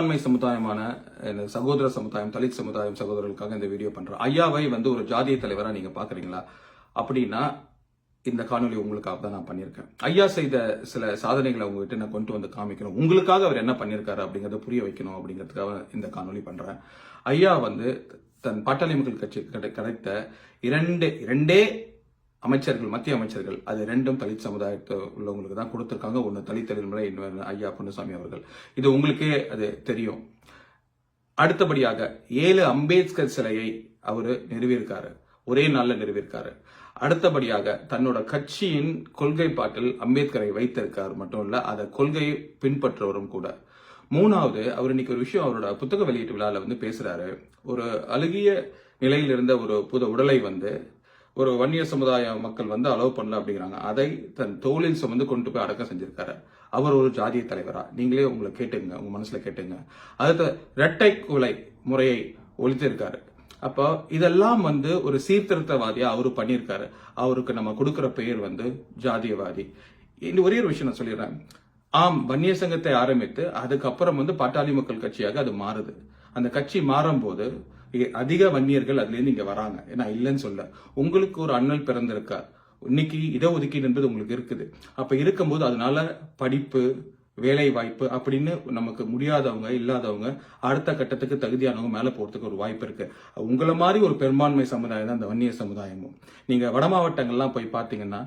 சிறுபான்மை சமுதாயமான இந்த சகோதர சமுதாயம் தலித் சமுதாயம் சகோதரர்களுக்காக இந்த வீடியோ பண்றேன். ஐயாவை வந்து ஒரு ஜாதிய தலைவராக நீங்க பாக்குறீங்களா? அப்படின்னா இந்த காணொலி உங்களுக்காக தான் நான் பண்ணியிருக்கேன். ஐயா செய்த சில சாதனைகளை உங்ககிட்ட நான் கொண்டு வந்து காமிக்கணும். உங்களுக்காக அவர் என்ன பண்ணியிருக்காரு அப்படிங்கறத புரிய வைக்கணும் அப்படிங்கிறதுக்காக இந்த காணொலி பண்றேன். ஐயா வந்து தன் பாட்டாளி மக்கள் கட்சி கிடைத்த இரண்டு இரண்டே அமைச்சர்கள் மத்திய அமைச்சர்கள் அது ரெண்டும் தலித் சமுதாயத்தை உள்ளவங்களுக்கு தான் கொடுத்துருக்காங்க. ஒன்று தலித் தலைமுறை ஐயா பொன்னுசாமி அவர்கள். இது உங்களுக்கே அது தெரியும். அடுத்தபடியாக ஏழு அம்பேத்கர் சிலையை அவர் நிறுவியிருக்காரு. ஒரே நாளில் நிறுவியிருக்காரு. அடுத்தபடியாக தன்னோட கட்சியின் கொள்கை பாட்டில் அம்பேத்கரை வைத்திருக்கார் மட்டும் இல்லை அதை கொள்கையை பின்பற்றுவரும் கூட. மூணாவது அவர் இன்னைக்கு ஒரு விஷயம் அவரோட புத்தக வெளியீட்டு விழாவில் வந்து பேசுறாரு. ஒரு அழுகிய நிலையில் இருந்த ஒரு புது உடலை வந்து ஒரு வன்னிய சமுதாய மக்கள் வந்து அலோவ் பண்ணல அப்படிங்கிறாங்க. அதை தன் தோளில் சுமந்து கொண்டு போய் அடக்கம் செஞ்சிருக்காரு. அவர் ஒரு ஜாதிய தலைவரா? நீங்களே உங்களை கேட்டுங்க உங்க மனசுல கேட்டுங்க அடுத்த இரட்டை கொலை முறையை ஒழித்திருக்காரு. அப்போ இதெல்லாம் வந்து ஒரு சீர்திருத்தவாதியா அவரு பண்ணியிருக்காரு. அவருக்கு நம்ம கொடுக்கிற பெயர் வந்து ஜாதியவாதி. இந்த ஒரே ஒரு விஷயம் நான் சொல்லிடுறேன். ஆம் வன்னிய சங்கத்தை ஆரம்பித்து அதுக்கப்புறம் வந்து பாட்டாளி மக்கள் கட்சியாக அது மாறுது. அந்த கட்சி மாறும்போது போது அதிக வன்னியர்கள் அதுலேருந்து இங்கே வராங்க. நான் இல்லைன்னு சொல்ல. உங்களுக்கு ஒரு அண்ணல் பிறந்திருக்கார். இன்னைக்கு இடஒதுக்கீடு என்பது உங்களுக்கு இருக்குது. அப்போ இருக்கும்போது அதனால படிப்பு வேலை வாய்ப்பு அப்படின்னு நமக்கு முடியாதவங்க இல்லாதவங்க அடுத்த கட்டத்துக்கு தகுதியானவங்க மேலே போகிறதுக்கு ஒரு வாய்ப்பு இருக்கு. உங்களை மாதிரி ஒரு பெரும்பான்மை சமுதாயம் தான் அந்த வன்னிய சமுதாயமும். நீங்கள் வட மாவட்டங்கள்லாம் போய் பார்த்தீங்கன்னா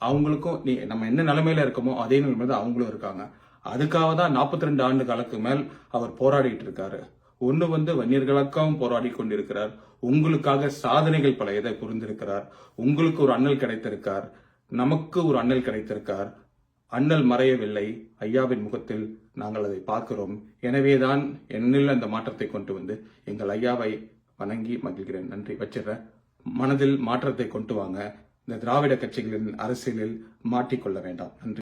அவங்களுக்கும் நீ நம்ம என்ன நிலைமையில இருக்கோமோ அதே நிலைமையில தான் அவங்களும் இருக்காங்க. அதுக்காக தான் 42 ரெண்டு ஆண்டு காலத்துக்கு மேல் அவர் போராடிட்டு இருக்காரு. ஒன்று வந்து வன்னியர்களுக்காகவும் போராடி கொண்டிருக்கிறார். உங்களுக்காக சாதனைகள் பல எதை புரிந்திருக்கிறார். உங்களுக்கு ஒரு அண்ணல் கிடைத்திருக்கார். நமக்கு ஒரு அண்ணல் கிடைத்திருக்கார். அண்ணல் மறையவில்லை. ஐயாவின் முகத்தில் நாங்கள் அதை பார்க்கிறோம். எனவேதான் என்னில் அந்த மாற்றத்தை கொண்டு வந்து எங்கள் ஐயாவை வணங்கி மகிழ்கிறேன். நன்றி. வச்சிடுறேன். மனதில் மாற்றத்தை கொண்டு வாங்க. இந்த திராவிட கட்சிகளின் அரசியலில் மாட்டிக்கொள்ள வேண்டாம். நன்றி.